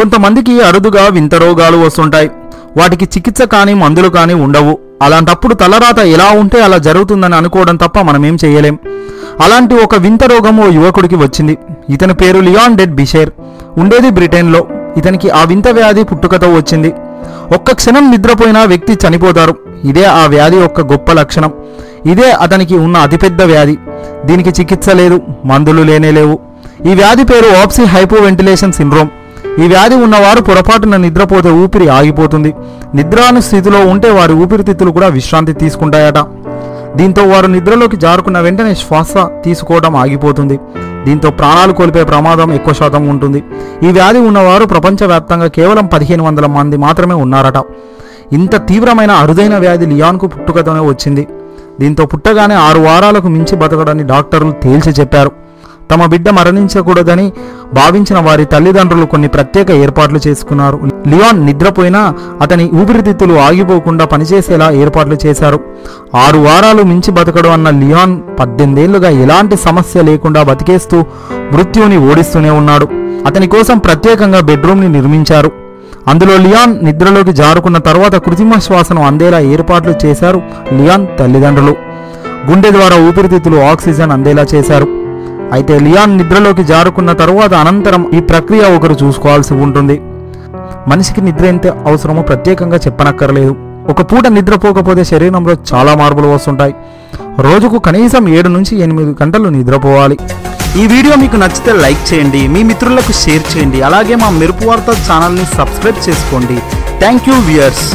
కొంతమందికి అరుదుగా వింత రోగాలు వస్తుంటాయి. వాటికి చికిత్స కానీ మందులు కానీ ఉండవు. అలాంటప్పుడు తలరాత ఎలా ఉంటే అలా జరుగుతుందని అనుకోవడం తప్ప మనమేం చేయలేం. అలాంటి ఒక వింత రోగం ఓ యువకుడికి వచ్చింది. ఇతని పేరు లియాన్ డెడ్ బిషేర్. ఉండేది బ్రిటన్లో. ఇతనికి ఆ వింత వ్యాధి పుట్టుకతో వచ్చింది. ఒక్క క్షణం నిద్రపోయినా వ్యక్తి చనిపోతారు. ఇదే ఆ వ్యాధి యొక్క గొప్ప లక్షణం. ఇదే అతనికి ఉన్న అతిపెద్ద వ్యాధి. దీనికి చికిత్స లేదు మందులు లేనే లేవు. ఈ వ్యాధి పేరు ఆప్సీ హైపోవెంటిలేషన్ సిండ్రోమ్. ఈ వ్యాధి ఉన్నవారు పొరపాటున నిద్రపోతే ఊపిరి ఆగిపోతుంది. నిద్రాను స్థితిలో ఉంటే వారి ఊపిరితిత్తులు కూడా విశ్రాంతి తీసుకుంటాయట. దీంతో వారు నిద్రలోకి జారుకున్న వెంటనే శ్వాస తీసుకోవడం ఆగిపోతుంది. దీంతో ప్రాణాలు కోల్పోయే ప్రమాదం ఎక్కువ శాతం ఉంటుంది. ఈ వ్యాధి ఉన్నవారు ప్రపంచవ్యాప్తంగా కేవలం పదిహేను వందల మంది మాత్రమే ఉన్నారట. ఇంత తీవ్రమైన అరుదైన వ్యాధి లియాన్కు పుట్టుకతోనే వచ్చింది. దీంతో పుట్టగానే ఆరు వారాలకు మించి బతకడని డాక్టర్లు తేల్చి చెప్పారు. తమ బిడ్డ మరణించకూడదని భావించిన వారి తల్లిదండ్రులు కొన్ని ప్రత్యేక ఏర్పాట్లు చేసుకున్నారు. లియాన్ నిద్రపోయినా అతని ఊపిరితిత్తులు ఆగిపోకుండా పనిచేసేలా ఏర్పాట్లు చేశారు. ఆరు వారాలు మించి బతకడం అన్న లియాన్ పద్దెనిమిదేళ్ళుగా ఎలాంటి సమస్య లేకుండా బతికేస్తూ మృత్యువుని ఓడిస్తూనే ఉన్నాడు. అతని కోసం ప్రత్యేకంగా బెడ్రూమ్ని నిర్మించారు. అందులో లియాన్ నిద్రలోకి జారుకున్న తర్వాత కృత్రిమ శ్వాసను అందేలా ఏర్పాట్లు చేశారు లియాన్ తల్లిదండ్రులు. గుండె ద్వారా ఊపిరితిత్తులు ఆక్సిజన్ అందేలా చేశారు. అయితే లియాన్ నిద్రలోకి జారుకున్న తరువాత అనంతరం ఈ ప్రక్రియ ఒకరు చూసుకోవాల్సి ఉంటుంది. మనిషికి నిద్ర ఎంత అవసరమో ప్రత్యేకంగా చెప్పనక్కర్లేదు. ఒక పూట నిద్రపోకపోతే శరీరంలో చాలా మార్పులు వస్తుంటాయి. రోజుకు కనీసం ఏడు నుంచి ఎనిమిది గంటలు నిద్రపోవాలి. ఈ వీడియో మీకు నచ్చితే లైక్ చేయండి మీ మిత్రులకు షేర్ చేయండి అలాగే మా మెరుపు వార్త ఛానల్ని సబ్స్క్రైబ్ చేసుకోండి. Thank you viewers.